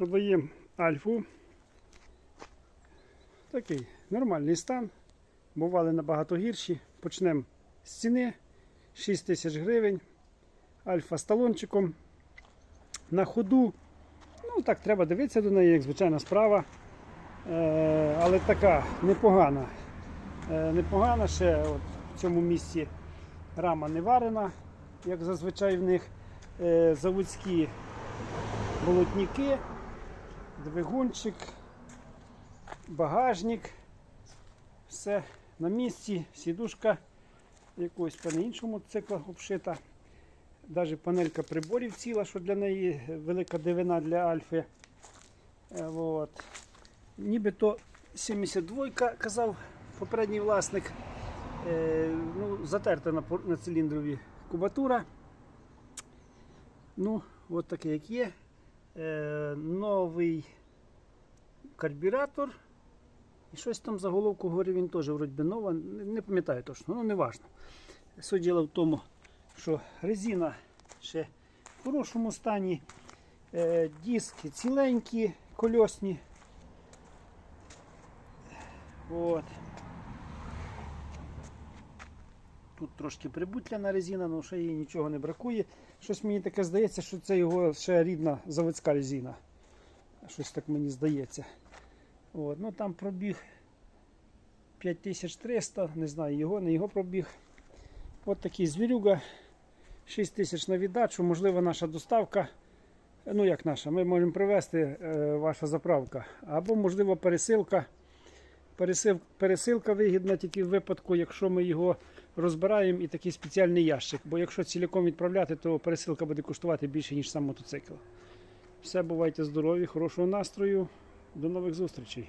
Продаємо альфу. Такий нормальний стан. Бували набагато гірші. Почнемо з ціни 6 тисяч гривень. Альфа з талончиком. На ходу. Ну так, треба дивитися до неї, як звичайна справа. Е, але така непогана. Е, непогана ще от в цьому місці рама не варена, як зазвичай в них. Е, заводські болотники, двигунчик, багажник. Все на місці, сідушка якогось певно іншого мотоцикла обшита. Навіть панелька приборів ціла, що для неї велика дивина для Альфи. Е, От. Нібито 72 казав попередній власник. Е, ну, затерта на, на циліндрові кубатура. Ну, от таке як є. Е, новий карбюратор. І щось там заголовку говорив, він теж вроді нова. Не, пам'ятаю точно, ну не важно. Суть діло в тому, що резина ще в хорошому стані. Е, диски ціленькі, кольосні. От. Тут трошки прибутляна резина, але ще їй нічого не бракує. Щось мені таке здається, що це його ще рідна заводська резина. Щось так мені здається. От. Ну там пробіг 5300, не знаю його, не його пробіг. От такий звірюга. 6 тисяч на віддачу, можливо, наша доставка. Ну, як наша, ми можемо привезти е, ваша заправка. Або, можливо, пересилка. Пересил, пересилка вигідна тільки в випадку, якщо ми його розбираємо і такий спеціальний ящик. Бо якщо ціліком відправляти, то пересилка буде коштувати більше, ніж сам мотоцикл. Все, бувайте здорові, хорошого настрою. До нових зустрічей.